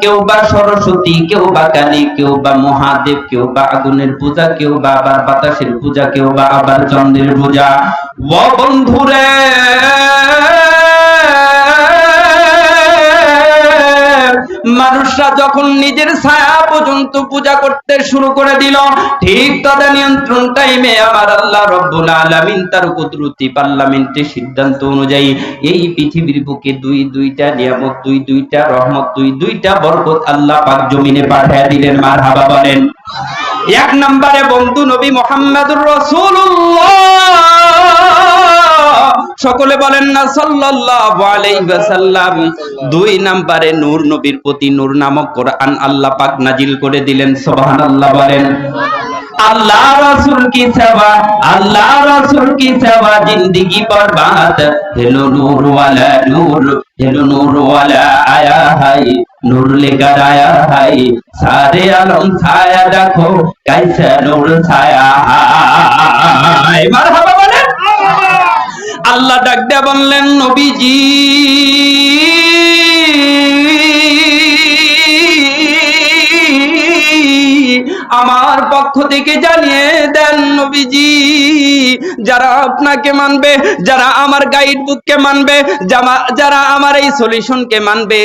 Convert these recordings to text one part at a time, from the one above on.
কেউ বা সরস্বতী কেউ বা কালী কেউ বা মহাদেব কেউ বা আগুনের পূজা কেউ বা আবার বাতাসের পূজা কেউ বা আবার চন্দ্রের পূজা। ও বন্ধুরে! মানুষরা যখন নিজের ছায়া পর্যন্ত পূজা করতে শুরু করে দিল, ঠিক তদা নিয়ন্ত্রণ টাইমে আমার আল্লাহ রব্বুল আলামিন তার কুদরতি পার্লামেন্টের সিদ্ধান্ত অনুযায়ী এই পৃথিবীর বুকে দুই দুইটা নিয়ামত, দুই দুইটা রহমত, দুই দুইটা বরকত আল্লাহ পাক জমিনে পাঠিয়ে দিলেন। মারহাবা বলেন। এক নম্বরে বন্ধু নবী মোহাম্মদুর রাসূলুল্লাহ। সকলে বলেন না, সাল্লাল্লাহু দুই নাম্বারে নূর নবীর প্রতি নূর নামক কোরআন আল্লাহ পাক নাজিল করে দিলেন সোহান আল্লাহ বলেন। আল্লাহ রসুল কি সেবা আল্লাহ রসুল কি সেবা जिंदगी बर्बाद হেলো নূর वाला नूर हेलो नूर वाला आया है नूर लेकर आया है सारे आलम छाया देखो कैसा नूर छाया है मरहबा আল্লাহ ডাক দেয়া বললেন, নবীজি। আমার পক্ষ থেকে জানিয়ে দেন, নবীজি, যারা আপনাকে মানবে, যারা আমার গাইড বুককে মানবে যারা আমার এই সলিউশনকে মানবে,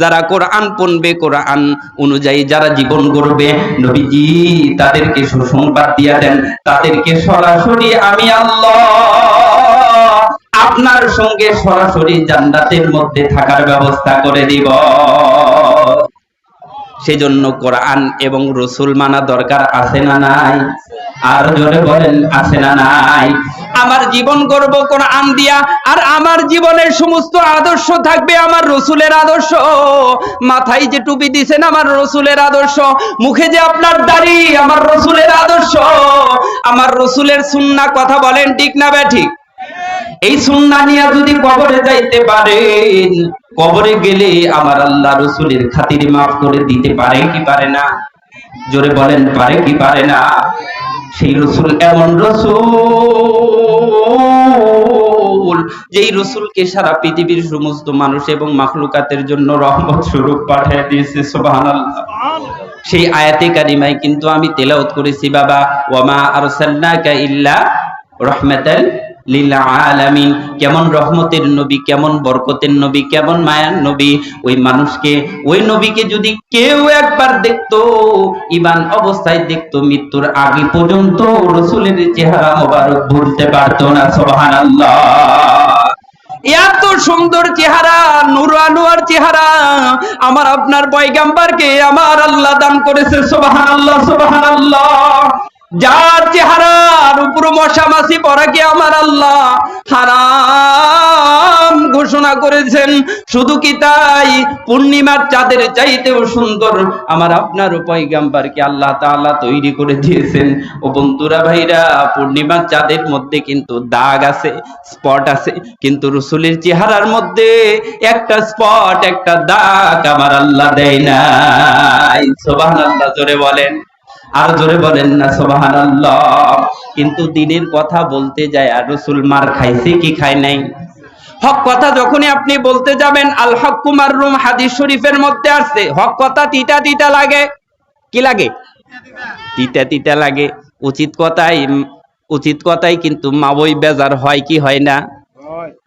যারা কোরআন পড়বে, কোরআন অনুযায়ী যারা জীবন গড়বে, নবীজি, তাদেরকে সুসংবাদ দিয়া দেন, তাদেরকে সরাসরি আমি আল্লাহ আপনার সঙ্গে সরাসরি জান্নাতের মধ্যে থাকার ব্যবস্থা করে দিব। সেজন্য কোরআন এবং রসুল মানা দরকার আছে না নাই? আর জোরে বলেন, আছে না নাই? আমার জীবন করব কোরআন দিয়া, আর আমার জীবনের সমস্ত আদর্শ থাকবে আমার রসুলের আদর্শ। মাথায় যে টুপি দিছেন আমার রসুলের আদর্শ, মুখে যে আপনার দাড়ি আমার রসুলের আদর্শ। আমার রসুলের সুন্না কথা বলেন ঠিক না বে ঠিক? এই সুন্না নিয়ে যদি কবরে যাইতে পারেন, কবরে গেলে আমার আল্লাহ রসুলের খাতির মাফ করে দিতে পারে কি পারে না? জোরে বলেন, পারে কি পারে না? সেই রসুল এমন রসুল যেই রসুলকে সারা পৃথিবীর সমস্ত মানুষ এবং মাখলুকাতের জন্য রহমত স্বরূপ পাঠিয়ে দিয়েছে, সুবহানাল্লাহ। সেই আয়াতে কারিমায় কিন্তু আমি তেলাওত করেছি, বাবা। ওয়ামা আরসালনাকা ইল্লা রহমাতাল লিল আলামিন। কেমন রহমতের নবী, কেমন বরকতের নবী, কেমন মায়ার নবী। ওই মানুষকে, ওই নবীকে যদি কেউ একবার দেখতো ইমান অবস্থায় দেখতো, মৃত্যুর আগে পর্যন্ত রসুলের চেহারা মোবারক ভুলতে পারতো না, সুবহানাল্লাহ। এত সুন্দর চেহারা নূর আনোয়ার চেহারা, আমার আপনার পয়গাম্বারকে আমার আল্লাহ দান করেছে সুবহান আল্লাহ সুবহান আল্লাহ যার চেহারার উপর মশা মাছি পড়াকে আমার আল্লাহ? হারাম ঘোষণা করেছেন। শুধু কি তাই? পূর্ণিমার চাঁদের চাইতেও সুন্দর। আমার আপনার পয়গাম্বারকে আল্লাহ তাআলা তৈরি করে দিয়েছেন। ও বন্ধুরা, ভাইরা, পূর্ণিমার চাঁদের মধ্যে কিন্তু দাগ আছে, স্পট আছে। কিন্তু রসুলের চেহারার মধ্যে একটা স্পট, একটা দাগ আমার আল্লাহ দেয় নাই। সুবহানাল্লাহ, জোরে বলেন। আর জোরে বলেন না, সুবহানাল্লাহ। কিন্তু দিনের কথা বলতে যায়, আর রসুল মার খাইছে কি খায় নাই? হক কথা যখনই আপনি বলতে যাবেন, আল হক্কু মাররুম হাদিস শরীফের মধ্যে আছে হক কথা তিতা তিতা লাগে। কি লাগে? তিতা তিতা লাগে। উচিত কথাই উচিত কথাই কিন্তু মাবই বেজার হয় কি হয় না?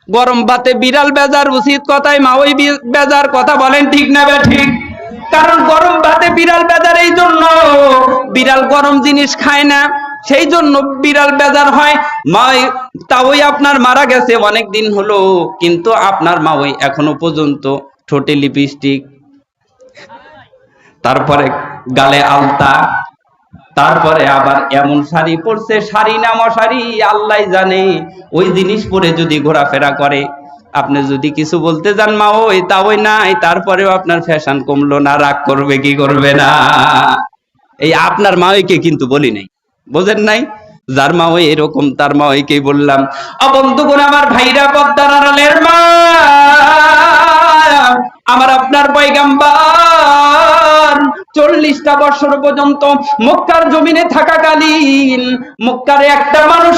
গরম ভাতে বিড়াল বেজার, উচিত কথাই মাওই বেজার। কথা বলেন ঠিক না বে ঠিক? কারণ গরম ভাতে বিড়াল বেজার এই জন্য। বিড়াল গরম জিনিস খায় না, সেই জন্য বিড়াল বেজার হয়। মাই, তাওই আপনার মারা গেছে অনেক দিন হলো, কিন্তু আপনার মাওই এখনও পর্যন্ত ঠোঁটে লিপস্টিক তারপরে গালে আলতা, তারপরে আবার এমন শাড়ি পরছে, শাড়ি না মশারি, আল্লাহ জানে। ওই জিনিস পরে যদি ঘোরাফেরা করে আপনি যদি কিছু বলতে যান মা, ওই তা ওই নাই, তারপরেও আপনার ফ্যাশন কমলো না, রাগ করবে কি করবে না। এই আপনার মা ওইকে কিন্তু বলি নাই, বোঝেন নাই? যার মা ওই এরকম, তার মা ওইকেই বললাম অবন্ধুগুণ আমার ভাইরা পদ্মার আড়ালের মা, আমার আপনার পয়গাম্বার, চল্লিশটা বছর পর্যন্ত মক্কার জমিনে থাকাকালীন, মক্কার একটা মানুষ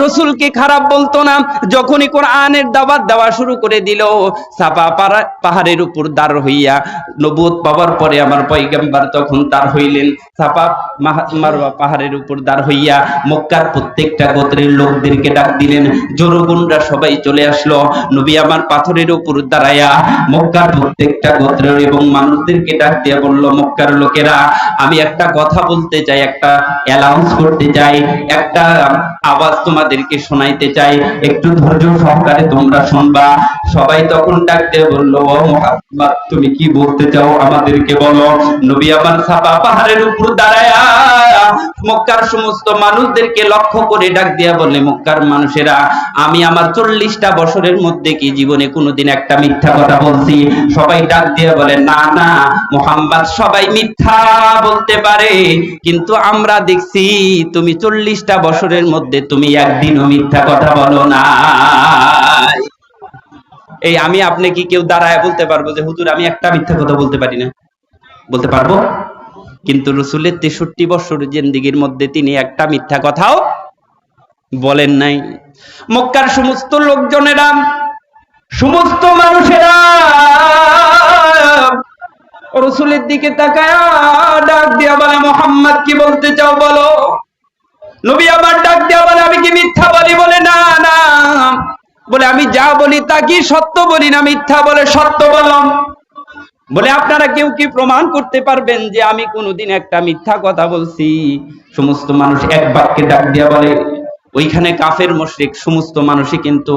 রসুলকে খারাপ বলতো না। যখনই কোরআনের দাওয়াত দেওয়া শুরু করে দিল সাপা পাহাড়ের উপর দাঁড় হইয়া নবুয়ত পাওয়ার পরে আমার পয়গাম্বার তখন দাঁড় হইলেন। সাপা মারওয়া পাহাড়ের উপর দাঁড় হইয়া মক্কার প্রত্যেকটা গোত্রের লোকদেরকে ডাক দিলেন। জোরগুনরা সবাই চলে আসলো। নবী আমার পাথরের উপর দাঁড়ায়া মক্কার প্রত্যেকটা গোত্রের এবং মানুষদেরকে ডাক দিয়া বলল, মক্কার লোকেরা, আমি একটা কথা বলতে চাই, একটা অ্যালাউন্স করতে চাই। একটা আওয়াজ তোমাদেরকে শোনাইতে চাই। একটু ধৈর্য সহকারে তোমরা শুনবা। সবাই তখন ডাক দিয়ে বলল মুহাম্মদ, তুমি কি বলতে চাও আমাদেরকে বলো? নবী আমার সাফা পাহাড়ের উপর দাঁড়ায়া মক্কার সমস্ত মানুষদেরকে লক্ষ্য করে ডাক দিয়া বলে মক্কার মানুষেরা, আমি আমার চল্লিশটা বছরের মধ্যে কি জীবনে কোনোদিন একটা মিথ্যা কথা বলছি? সবাই ডাক দিয়ে বলে, না না, মোহাম্মদ, সবাই মিথ্যা বলতে পারে। কিন্তু আমরা দেখছি তুমি চল্লিশটা বছরের মধ্যে তুমি একদিনও মিথ্যা কথা বলো না এই আমি আপনি কি কেউ দাঁড়ায় বলতে পারব যে, হুজুর, আমি একটা মিথ্যা কথা বলতে পারি না? বলতে পারব। কিন্তু রসুলের তেষট্টি বছর জিন্দিগির মধ্যে তিনি একটা মিথ্যা কথাও বলেন নাই। মক্কার সমস্ত লোকজনেরা, সমস্ত মানুষেরা রসুলের দিকে তাকায় ডাক দিয়া বলে, মোহাম্মদ, কি বলতে চাও বলো? নবী আবার ডাক দিয়া বলে, আমি কি মিথ্যা বলি? বলে, না না। বলে, আমি যা বলি তা কি সত্য বলি না মিথ্যা? বলে, সত্য বললাম বলে, আপনারা কেউ কি প্রমাণ করতে পারবেন যে আমি কোনোদিন একটা মিথ্যা কথা বলছি? সমস্ত মানুষ এক বাক্যে ডাক দিয়া বলে, ওইখানে কাফের মুশরিক, সমস্ত মানুষই কিন্তু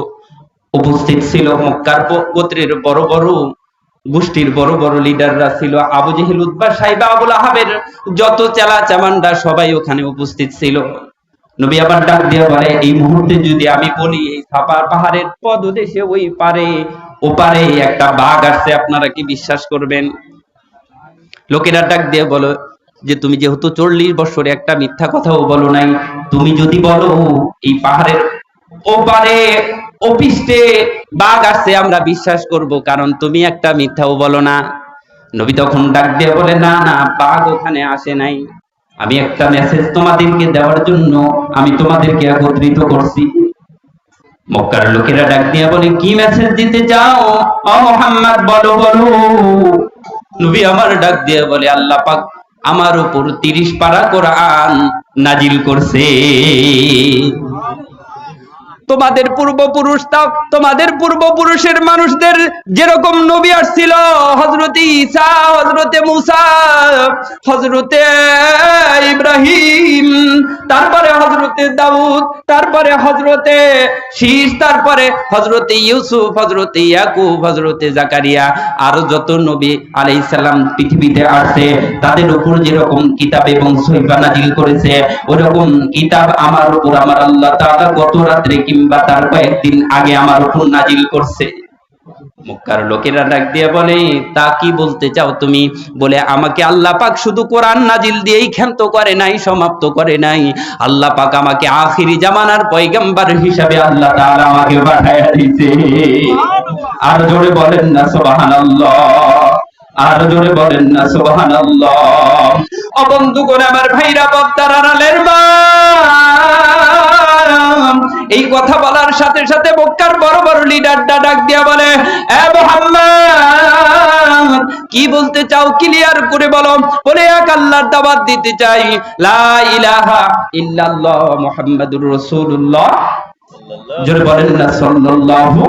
উপস্থিত ছিল মক্কার গোত্রের বড় বড় গোষ্ঠীর বড় বড় লিডাররা ছিল। আবু জেহেল উদ্বা সাইবা, আবুল আহাবের যত চেলা চামান্ডা সবাই ওখানে উপস্থিত ছিল। নবী আবার ডাক দিয়ে বলে, এই মুহূর্তে যদি আমি বলি, এই সাপার পাহাড়ের পদদেশে ওই পারে ওপারে একটা বাঘ আসছে, আপনারা কি বিশ্বাস করবেন? লোকেরা ডাক দিয়ে বলো, যে তুমি যেহেতু চল্লিশ বছরে একটা মিথ্যা কথাও বলো নাই, তুমি যদি বলো, এই পাহাড়ের ওপারে অফিসে বাঘ আসছে, আমরা বিশ্বাস করব, কারণ তুমি একটা মিথ্যাও বলো না। নবী তখন ডাক দিয়ে বলে, না না, বাঘ ওখানে আসে নাই। আমি একটা মেসেজ তোমাদেরকে দেওয়ার জন্য আমি তোমাদেরকে একত্রিত করছি। মক্কার লোকেরা ডাক দিয়া বলে, কি মেসেজ দিতে চাও? ও মোহাম্মদ, বলো বলো। নবী আমার ডাক দিয়া বলে, আল্লাহ পাক আমার উপর তিরিশ পারা কোরআন নাজিল করছে। তোমাদের পূর্বপুরুষটা তোমাদের পূর্বপুরুষের মানুষদের যেরকম নবী আসছিল হজরতে ঈসা হজরতে মুসা হজরতে ইব্রাহিম তারপরে হজরতে দাউদ, তারপরে হজরতে শীষ তারপরে হজরতে ইউসুফ হজরতে ইয়াকুব হজরতে জাকারিয়া। আরও যত নবী আলাইহিস সালাম পৃথিবীতে আসছে, তাদের উপর যেরকম কিতাব এবং সহিফা নাজিল করেছে, ওরকম কিতাব আমার উপর, আমার আল্লাহ তাআলা গত রাত্রে কিংবা তার কয়েকদিন আগে আমার উপর নাজিল করছে। মক্কার লোকেরা ডাক দিয়ে বলে তা কি বলতে চাও তুমি? বলে আমাকে আল্লাহ পাক শুধু কোরআন নাজিল দিয়েই ক্ষান্ত করে নাই সমাপ্ত করে নাই। আল্লাহ পাক আমাকে আখিরি জামানার পয়গম্বর হিসাবে আল্লাহ তাআলা আমাকে পাঠায়া দিয়েছে। আর জোরে বলেন না সুবহানাল্লাহ। আর জোরে বলেন না সুবহানাল্লাহ। অবন্ধু করে আমার ভাইরা বক্তার আড়ালের মা। এই কথা বলার সাথে সাথে মক্কার বড় বড় লিডারটা ডাক দিয়া বলে, এ মোহাম্মদ, কি বলতে চাও? ক্লিয়ার করে বলো। বলে, এক আল্লাহর দাওয়াত দিতে চাই। লা ইলাহা ইল্লাল্লাহ মুহাম্মাদুর রাসূলুল্লাহ। জোরে বলেন না, সাল্লাল্লাহু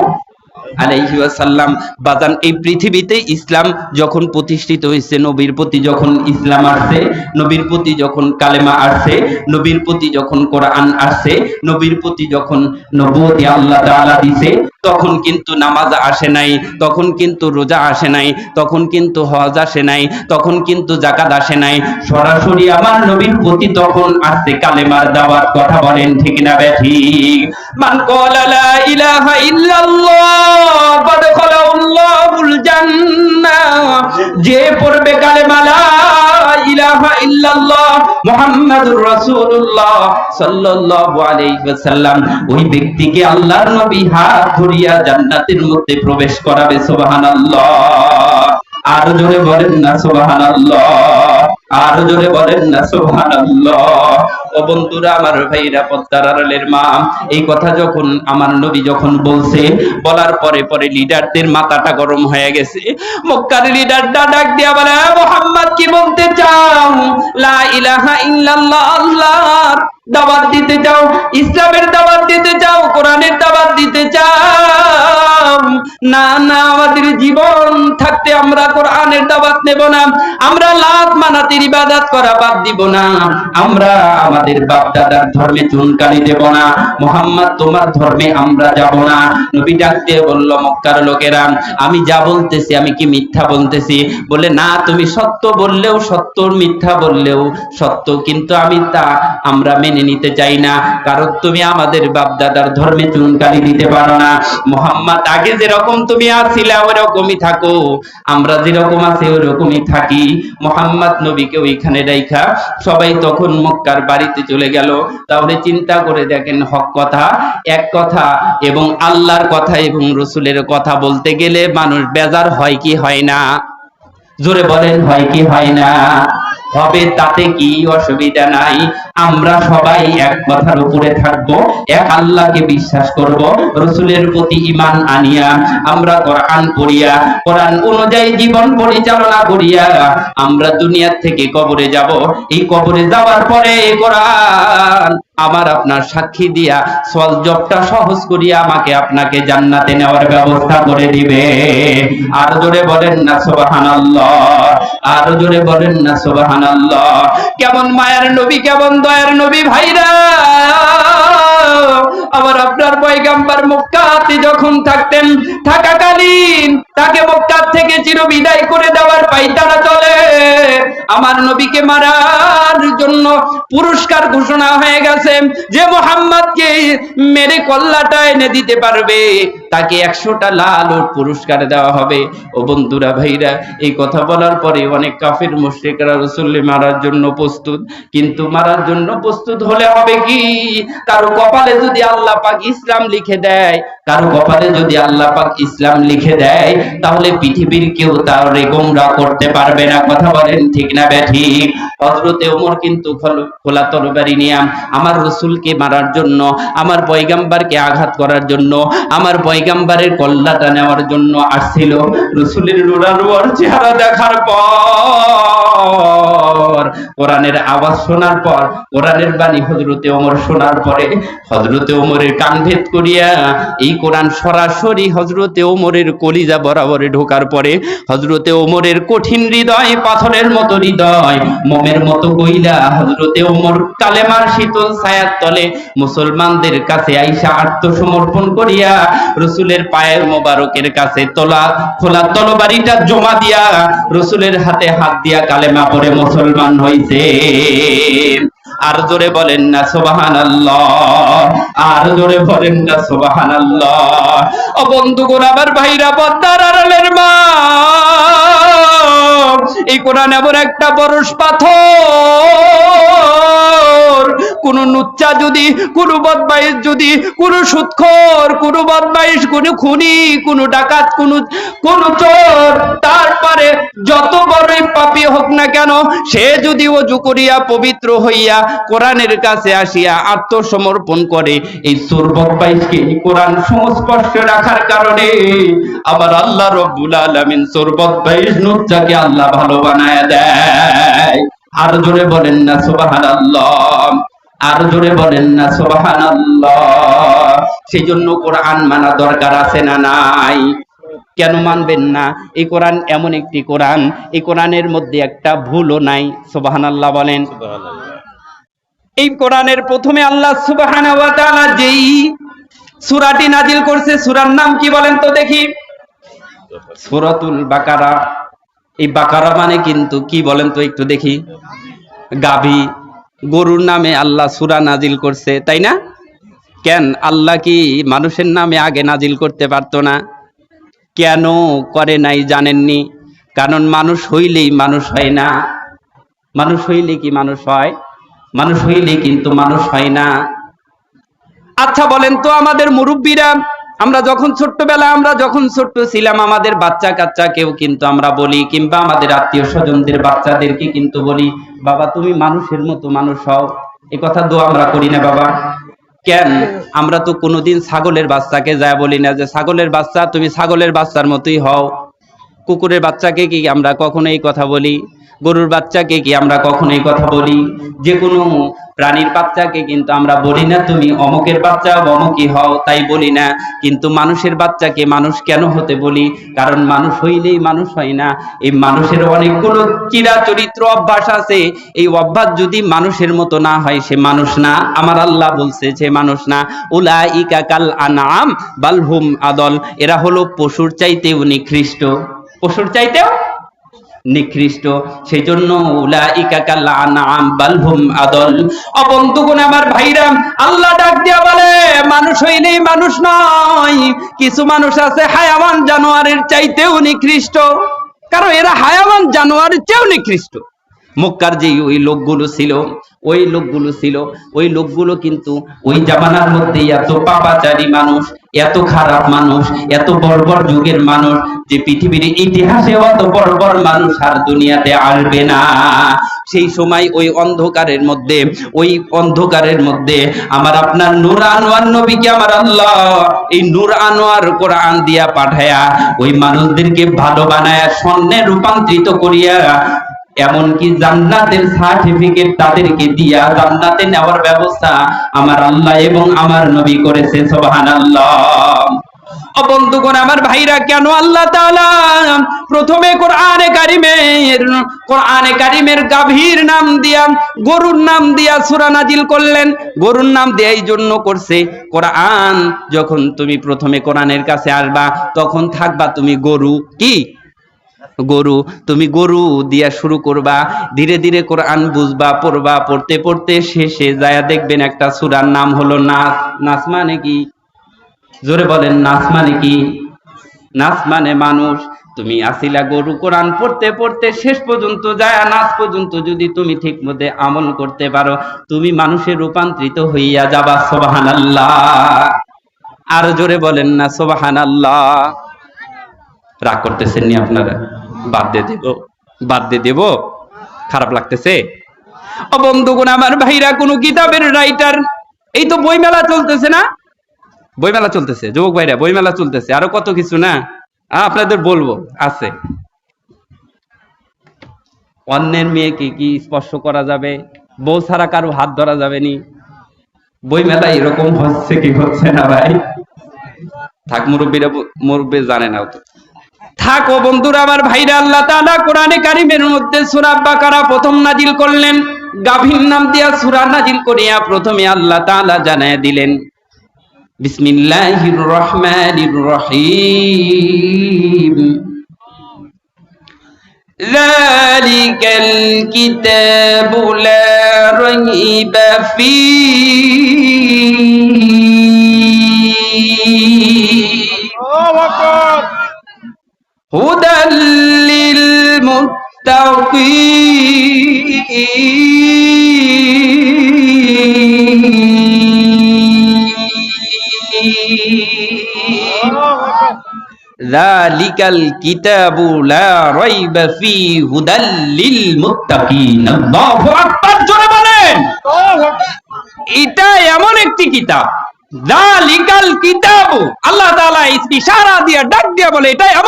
আলাইহি ওয়াসাল্লাম বাজান এই পৃথিবীতে ইসলাম যখন প্রতিষ্ঠিত হয়েছে, নবীর প্রতি যখন ইসলাম আসছে, নবীর প্রতি যখন কালেমা আসছে, নবীর প্রতি যখন কোরআন আসছে, নবীর প্রতি যখন নবুয়তি আল্লাহ দিছে তখন কিন্তু নামাজ আসে নাই, তখন কিন্তু রোজা আসে নাই, তখন কিন্তু হজ আসে নাই, তখন কিন্তু জাকাত আসে নাই। সরাসরি আমার নবীর প্রতি তখন আসতে কালেমার দাওয়ার কথা বলেন ঠিক না ব্যাঠিক মান কলা ইলাহা ইল্লাল্লাহ ফাদখালাহুল্লাহুল জান্নাহ। যে পড়বে কালেমা ইলাহা ইল্লাল্লাহ, মুহাম্মাদুর রাসূলুল্লাহ সাল্লাল্লাহু আলাইহি ওয়াসাল্লাম। ওই ব্যক্তিকে আল্লাহর নবী হাত ধরিয়া জান্নাতের মধ্যে প্রবেশ করাবে, সুবহানাল্লাহ। আর জোরে বলেন না, সুবহানাল্লাহ। আর জোরে বলেন না, সুবহানাল্লাহ। ও বন্ধুরা, আমার ভাইরা পদ্মার আড়ালের মা, এই কথা যখন আমার নবী যখন বলছে, বলার পরে পরে লিডারদের মাথাটা গরম হয়ে গেছে। মক্কার লিডারটা ডাক দিয়া বলে, "এ মোহাম্মদ, কি বলতে চাও? লা ইলাহা ইল্লাল্লাহ, আল্লাহর দাওয়াত দিতে চাও, ইসলামের দাওয়াত দিতে চাও, কোরআনের দাওয়াত দিতে চাও। না না, আমাদের জীবন থাকতে আমরা কোরআনের দাওয়াত নেব না। আমরা লাত মানাতির ইবাদত করা বাদ দিব না। আমরা আমাদের বাপ দাদার ধর্মে চুনকালি দেব না। মোহাম্মদ, তোমার ধর্মে আমরা যাব না। নবী ডাক দিয়ে বলল, মক্কার লোকেরা, আমি যা বলতেছি, আমি কি মিথ্যা বলতেছি? বলে, না, তুমি সত্য বললেও সত্য, মিথ্যা বললেও সত্য, কিন্তু আমি তা আমরা মেনে নিতে চাই না। কারণ তুমি আমাদের বাপ দাদার ধর্মে চুনকালি দিতে পারো না। মোহাম্মদ, আগে যেরকম তুমি আছিলা ওরকমই থাকো। আমরা যেরকম আছি ওরকমই থাকি। মোহাম্মদ নবীকে ওইখানে রাইখা, সবাই তখন মক্কার বাড়িতে চলে গেল। তাহলে চিন্তা করে দেখেন হক কথা, এক কথা এবং আল্লাহর কথা এবং রসুলের কথা বলতে গেলে মানুষ বেজার হয় কি হয় না? জোরে বলেন, হয় কি হয় না? হবে তাতে কি অসুবিধা নাই? আমরা সবাই এক কথার উপরে থাকব, এক আল্লাহকে বিশ্বাস করব, রসুলের প্রতি ইমান আনিয়া, আমরা কোরআন পড়িয়া, কোরআন অনুযায়ী জীবন পরিচালনা করিয়া, আমরা দুনিয়ার থেকে কবরে যাব। এই কবরে যাওয়ার পরে কোরআন আমার আপনার সাক্ষী দিয়া সল জবটা সহজ করিয়া আমাকে আপনাকে জান্নাতে নেওয়ার ব্যবস্থা করে দিবে। আর জোরে বলেন না, সুবহানাল্লাহ। আর জোরে বলেন না, সুবহানাল্লাহ। কেমন মায়ার নবী, কেমন দয়ার নবী ভাইরা, আবার আপনার পয়গাম্বার মুক্তি যখন থাকতেন, থাকাকালীন তাকে মুক্তার থেকে চির বিদায় করে দেওয়ার পাইতারা চলে। আমার নবীকে মারার জন্য পুরস্কার ঘোষণা হয়ে গেছে। যে মোহাম্মদকে মেরে কল্লাটা এনে দিতে পারবে, তাকে একশোটা লাল ওট পুরস্কার দেওয়া হবে। ও বন্ধুরা, ভাইরা, এই কথা বলার পরে অনেক কাফির মুশরিকরা রসুল্লি মারার জন্য প্রস্তুত। কিন্তু মারার জন্য প্রস্তুত হলে হবে কি? কারও কপালে যদি আল্লাহ পাক ইসলাম লিখে দেয় কারও কপালে যদি আল্লাহ পাক ইসলাম লিখে দেয়, তাহলে পৃথিবীর কেউ তার গোমরা করতে পারবে না। কথা বলেন ঠিক না ব্যাঠিক হজরতে ওমর কিন্তু খোলা তরবারি নিয়ে আমার রসুলকে মারার জন্য, আমার পয়গাম্বারকে আঘাত করার জন্য, আমার পয়গাম্বারের কল্লাটা নেওয়ার জন্য আসছিল। রসুলের রুরার চেহারা দেখার পর কোরআনের আওয়াজ শোনার পর, কোরআনের বাণী হজরতে ওমর শোনার পরে হজরতে ওমরের কান ভেদ করিয়া এই কোরআন সরাসরি হজরতে ওমরের কলিজা বরাবরে ঢোকার পরে হজরতে ওমরের কঠিন হৃদয়, পাথরের মতো হৃদয়, মোমের মতো কইলা হজরতে ওমর কালেমার শীতল ছায়ার তলে মুসলমানদের কাছে আইসা আত্মসমর্পণ করিয়া রসুলের পায়ের মোবারকের কাছে তোলা, খোলা তলবাড়িটা জমা দিয়া রসুলের হাতে হাত দিয়া কালেমা পরে মুসলমান হইছে। আর জোরে বলেন না সোবাহান আর জোরে বলেন না সোবাহান ও বন্ধুগণ, আমার ভাইরা পদ্মার আড়ালের মা। এই কোরআন এমন একটা বরস পাথর। কোন নুচ্চা যদি, কোন বদমাইশ যদি, কোন সুৎখর বদমাইশ খুনি ডাকাত চোর, তারপরে যত বড়ই পাপী হোক না কেন, সে যদি অজু করিয়া পবিত্র হইয়া কোরআনের কাছে আসিয়া আত্মসমর্পণ করে, এই সুর বদমাইশকে কোরআন সংস্পর্শে রাখার কারণে আমার আল্লাহ রব্বুল আলামিন সুর বদমাইশ নুচ্চাকে আল্লাহ ভালো বানায় দেয়। আর জোরে বলেন না, সুবহানাল্লাহ। আর জোরে বলেন না সেই জন্য কোরআন মানা দরকার আছে না নাই? কেন মানবেন না? এই কোরআন এমন একটি কোরআন এই কোরআনের মধ্যে একটা ভুলও নাই সোবাহান আল্লাহ বলেন এই কোরআনের প্রথমে আল্লাহ তাআলা যেই সূরাটি নাজিল করছে সুরার নাম কি বলেন তো দেখি? সূরাতুল বাকারা। এই বাকারা মানে কিন্তু কি বলেন তো একটু দেখি? গাভী। গরুর নামে আল্লাহ সূরা নাজিল করছে, তাই না? কেন? আল্লাহ কি মানুষের নামে আগে নাজিল করতে পারতো না? কেন করে নাই জানেননি? কারণ মানুষ হইলেই মানুষ হয় না। মানুষ হইলে কি মানুষ হয়? মানুষ হইলে কিন্তু মানুষ হয় না। আচ্ছা বলেন তো আমাদের মুরব্বীরা আমরা যখন ছোট্টবেলা আমরা যখন ছোট্ট ছিলাম, আমাদের বাচ্চা কাচ্চা কেউ কিন্তু আমরা বলি, কিংবা আমাদের আত্মীয় স্বজনদের বাচ্চাদেরকে কিন্তু বলি, বাবা, তুমি মানুষের মতো মানুষ হও। এ কথা দোয়া আমরা করি না, বাবা। কেন? আমরা তো কোনোদিন ছাগলের বাচ্চাকে যা বলি না যে, ছাগলের বাচ্চা, তুমি ছাগলের বাচ্চার মতোই হও। কুকুরের বাচ্চাকে কি আমরা কখনো এই কথা বলি? গরুর বাচ্চাকে কি আমরা কখনো এই কথা বলি? যে কোনো প্রাণীর বাচ্চাকে কিন্তু আমরা বলি না, তুমি অমুকের বাচ্চা, অমুকই হও। তাই বলি না। কিন্তু মানুষের বাচ্চাকে মানুষ কেন হতে বলি? কারণ মানুষ হইলেই মানুষ হয় না। এই মানুষের অনেকগুলো চিরা চরিত্র অভ্যাস আছে। এই অভ্যাস যদি মানুষের মতো না হয়, সে মানুষ না। আমার আল্লাহ বলছে, সে মানুষ না। উলা ইকা কাল আনাম বালহুম আদল। এরা হলো পশুর চাইতেও নিকৃষ্ট পশুর চাইতেও নিকৃষ্ট। সেই জন্য অবন্ধুগণ আমার ভাইরা, আল্লাহ ডাক দিয়া বলে, মানুষ হইলেই মানুষ নয়। কিছু মানুষ আছে হায়াওয়ান জানোয়ারের চাইতেও নিকৃষ্ট। কারণ এরা হায়াওয়ান জানোয়ারের চেয়েও নিকৃষ্ট। মক্কার যে ওই লোকগুলো ছিল, ওই লোকগুলো ছিল, ওই লোকগুলো কিন্তু ওই জামানার মধ্যে এত পাপাচারী মানুষ, এত খারাপ মানুষ, এত বর্বর যুগের মানুষ যে পৃথিবীর ইতিহাসে অত বর্বর মানুষ আর দুনিয়াতে আসবে না। সেই সময় ওই অন্ধকারের মধ্যে, ওই অন্ধকারের মধ্যে আমার আপনার নূর আনোয়ার নবীকে আমার আল্লাহ এই নূর আনোয়ার কোরআন দিয়া পাঠায়া, ওই মানুষদেরকে ভালো বানায়া, স্বর্ণে রূপান্তরিত করিয়া এমনকি জান্নাতের সার্টিফিকেট তাদেরকে দিয়া জান্নাতে নেওয়ার ব্যবস্থা আমার আল্লাহ এবং আমার নবী করেছে, সুবহানাল্লাহ। বন্ধুগণ, আমার ভাইরা, কেন আল্লাহ তাআলা প্রথমে কোরআনে কারিমের কোরআনে কারিমের গাভীর নাম দিয়া, গরুর নাম দিয়া সূরা নাজিল করলেন? গরুর নাম দিয়ে জন্য করছে কোরআন। যখন তুমি প্রথমে কোরআনের কাছে আসবা, তখন থাকবা তুমি গরু, কি? গরু, তুমি গরু দিয়া শুরু করবা, ধীরে ধীরে কোরআন বুঝবা, পড়বা, পড়তে পড়তে শেষে যায়া দেখবেন একটা সূরার নাম হলো নাস। নাস মানে কি? জোরে বলেন, নাস মানে কি? নাচ মানে মানুষ। তুমি আসিলা গরু, কোরআন পড়তে পড়তে শেষ পর্যন্ত যায় নাচ পর্যন্ত যদি তুমি ঠিক মধ্যে আমল করতে পারো, তুমি মানুষের রূপান্তরিত হইয়া যাবা সোবাহান আল্লাহ আর জোরে বলেন না সোবাহান আল্লাহ রাগ করতেছেন নি আপনারা? বাদ দিয়ে দেব খারাপ লাগতেছে। ও আমার ভাইরা, কোনো কিতাবের রাইটার এই তো বইমেলা চলতেছে না? বইমেলা চলতেছে, যুবক ভাইরা, বইমেলা চলতেছে। আরও কত কিছু না? আপনাদের বলব, আছে। অন্যের মেয়েকে কি স্পর্শ করা যাবে? বউ ছাড়া কারও হাত ধরা যাবে নি? বইমেলা এরকম হচ্ছে কি হচ্ছে না ভাই? থাক, মুরব্বীরা মুরব্বী জানে না তো। থাকো বন্ধুরা আমার ভাইরা আল্লাহ তাআলা কোরআনে কারিমের মধ্যে সূরা বাকারা প্রথম নাজিল করলেন গাভীর নাম দিয়া সূরা নাজিল করিয়া প্রথমে আল্লাহ তাআলা জানায় দিলেন বিসমিল্লাহির রহমানির রহিম ذلك الكتاب لا ريب فيه হুদাল্লিল জালিকাল কিতাবু লা রাইবা ফি হুদাল্লিল মুত্তাকিন আল্লাহু আকবার জোরে বলেন। এটা এমন একটি কিতাব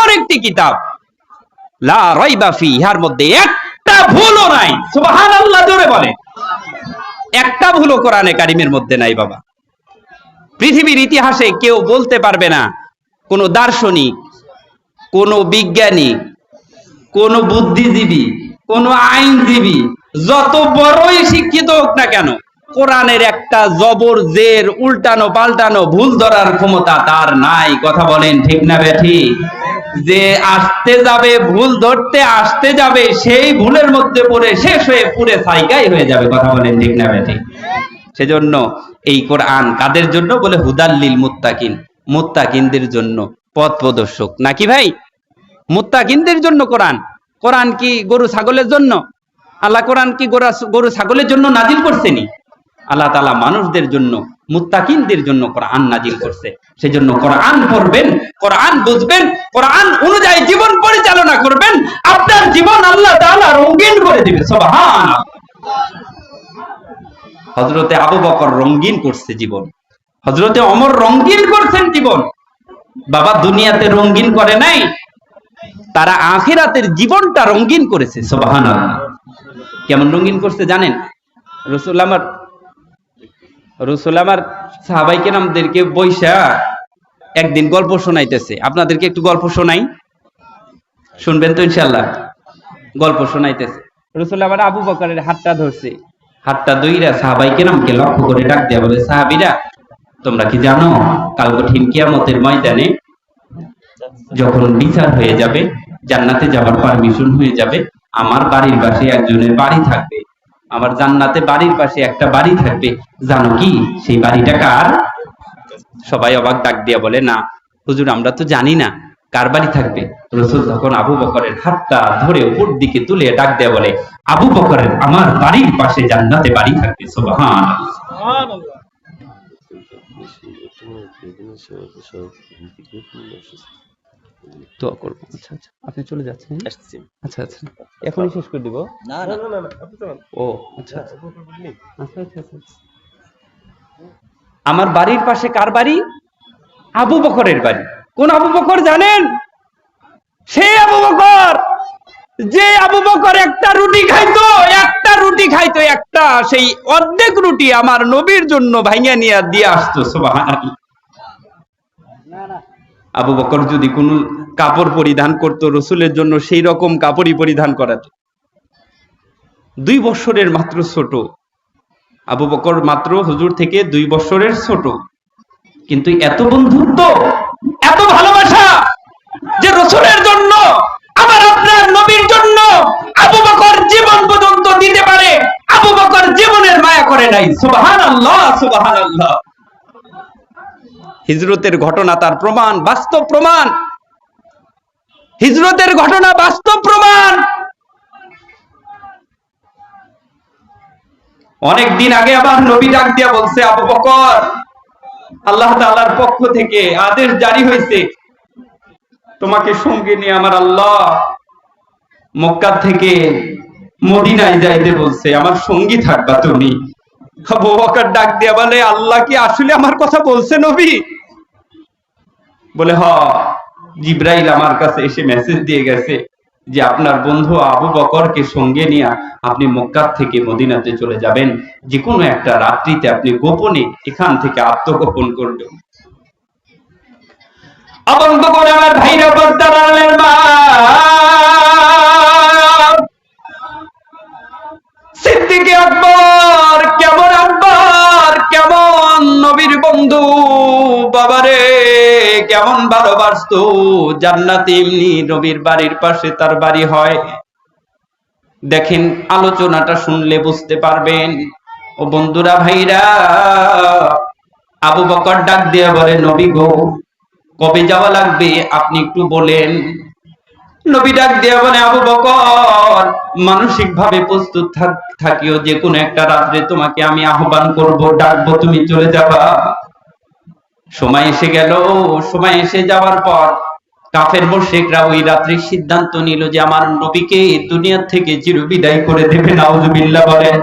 একটি কিতাব। লা ইহার মধ্যে একটা বলে। একটা কারিমের মধ্যে নাই বাবা। পৃথিবীর ইতিহাসে কেউ বলতে পারবে না, কোন দার্শনিক, কোন বিজ্ঞানী, কোন বুদ্ধিজীবী, কোন আইনজীবী, যত বড়ই শিক্ষিত হোক না কেন কোরআনের একটা জবর জের, উল্টানো পাল্টানো ভুল ধরার ক্ষমতা তার নাই। কথা বলেন ঠিক না বেঠি? যে আসতে যাবে, ভুল ধরতে আসতে যাবে, সেই ভুলের মধ্যে পড়ে শেষ হয়ে পুরে সাইকাই হয়ে যাবে। কথা বলেন ঠিক না বেঠি? সেজন্য এই কোরআন কাদের জন্য? বলে হুদাল্লিল মুত্তাকিন। মুত্তাকিনদের জন্য পথ প্রদর্শক। নাকি ভাই? মুত্তাকিনদের জন্য কোরআন। কোরআন কি গরু ছাগলের জন্য? আল্লাহ কোরআন কি গরু ছাগলের জন্য নাজিল করছেনি আল্লাহ তাআলা মানুষদের জন্য, মুত্তাকিনদের জন্য কোরআন নাজিল করছে। সেজন্য কোরআন পড়বেন, কোরআন বুঝবেন, কোরআন অনুযায়ী জীবন পরিচালনা করবেন, আপনার জীবন আল্লাহ তাআলা রঙিন করে দিবে, সুবহানাল্লাহ। হযরতে আবু বকর রঙিন করছে জীবন। হযরতে ওমর রঙিন করছেন জীবন। বাবা দুনিয়াতে রঙিন করে নাই, তারা আখিরাতের জীবনটা রঙিন করেছে, সুবহানাল্লাহ। কেমন রঙিন করছে জানেন? রসুল আমার রসুল আমার বৈশা একদিন গল্প শোনাইতেছে। আপনাদেরকে একটু গল্প শোনাই। শুনবেন তো ইনশাল্লাহ গল্প শোনাইতেছে। রসুল আমার আবু হাতটা ধরছে। হাতটা দইরা সাহাবাই লক্ষ্য করে ডাক দেয়া বলে, সাহাবিরা, তোমরা কি জানো, কাল কঠিন কিয়ামতের ময়দানে যখন বিচার হয়ে যাবে, জান্নাতে যাবার পারমিশন হয়ে যাবে, আমার বাড়ির পাশে একজনের বাড়ি থাকবে। আমার জান্নাতে বাড়ির পাশে একটা বাড়ি থাকবে জানো কি সেই বাড়িটা কার সবাই অবাক ডাক দিয়ে বলে না হুজুর আমরা তো জানি না কার বাড়ি থাকবে রসুল তখন আবু বকরের হাতটা ধরে উপর দিকে তুলে ডাক দিয়ে বলে আবু বকরের আমার বাড়ির পাশে জান্নাতে বাড়ি থাকবে সুবহান দোয়া করব। আচ্ছা আচ্ছা। আপনি চলে যাচ্ছেন? আসছি। আচ্ছা আচ্ছা। এখনই শেষ করে দিব। না না না না আপনি তো ও আচ্ছা আচ্ছা। আচ্ছা, আচ্ছা, আচ্ছা, আচ্ছা। আমার বাড়ির পাশে কার বাড়ি? আবু বকরের বাড়ি। কোন আবু বকর জানেন? সেই আবু বকর! যে আবু বকর একটা রুটি খাইতো একটা রুটি খাইতো একটা সেই অর্ধেক রুটি আমার নবীর জন্য ভাইয়া নিয়ে দিয়ে আসতো সুবহানাল্লাহ। আবু বকর যদি কোন কাপড় পরিধান করত, রসুলের জন্য সেই রকম কাপড়ই পরিধান করাতো। দুই বছরের মাত্র ছোট। আবু বকর মাত্র হুজুর থেকে দুই বছরের ছোট। কিন্তু এত বন্ধুত্ব, এত ভালোবাসা যে রসুলের জন্য, আমার আপনার নবীর জন্য আবু বকর জীবন পর্যন্ত দিতে পারে, আবু বকর জীবনের মায়া করে নাই। সুবাহান আল্লাহ সুবাহান আল্লাহ হিজরতের ঘটনা তার প্রমাণ, বাস্তব প্রমাণ। হিজরতের ঘটনা বাস্তব প্রমাণ। অনেক দিন আগে আবার নবী ডাক দিয়া বলছে, আবু বকর, আল্লাহ তাআলার পক্ষ থেকে আদেশ জারি হয়েছে। তোমাকে সঙ্গে নিয়ে আমার আল্লাহ মক্কা থেকে মদিনায় যাইতে বলছে। আমার সঙ্গী থাকবা তুমি। আবু বকর ডাক দিয়া বলে, আল্লাহ কি আসলে আমার কথা বলছে নবী? বলে, হ, জিব্রাইল আমার কাছে এসে মেসেজ দিয়ে গেছে যে আপনার বন্ধু আবু বকরকে সঙ্গে নিয়ে আপনি মক্কার থেকে মদিনাতে চলে যাবেন। যে কোনো একটা রাত্রিতে আপনি গোপনে এখান থেকে আত্মগোপন করবেন। অবন্ত করে আমার ভাইরা পর্দার আড়ালের মা। সিদ্দিকে আকবর, কেমন আকবর, কেমন নবীর বন্ধু? বাবারে, কেমন ভালোবাসতো? জান্নাতে এমনি নবীর বাড়ির পাশে তার বাড়ি হয়। দেখেন, আলোচনাটা শুনলে বুঝতে পারবেন। ও বন্ধুরা, ভাইরা, আবু বকর ডাক দিয়ে বলে, নবী গো, কবে যাওয়া লাগবে? আপনি একটু বলেন। নবী ডাক দিয়া বলে, আবু বকর মানসিক ভাবে প্রস্তুত থাকিও, যে একটা তোমাকে আমি আহ্বান করব, ডাকবো, তুমি চলে যাবা। সময় এসে গেল, সময় এসে যাওয়ার পর কাফের মোশেকরা ওই রাত্রে সিদ্ধান্ত নিল যে, আমার নবীকে দুনিয়া থেকে চিরবিদায় করে দেবে। নাউজুবিল্লাহ বলেন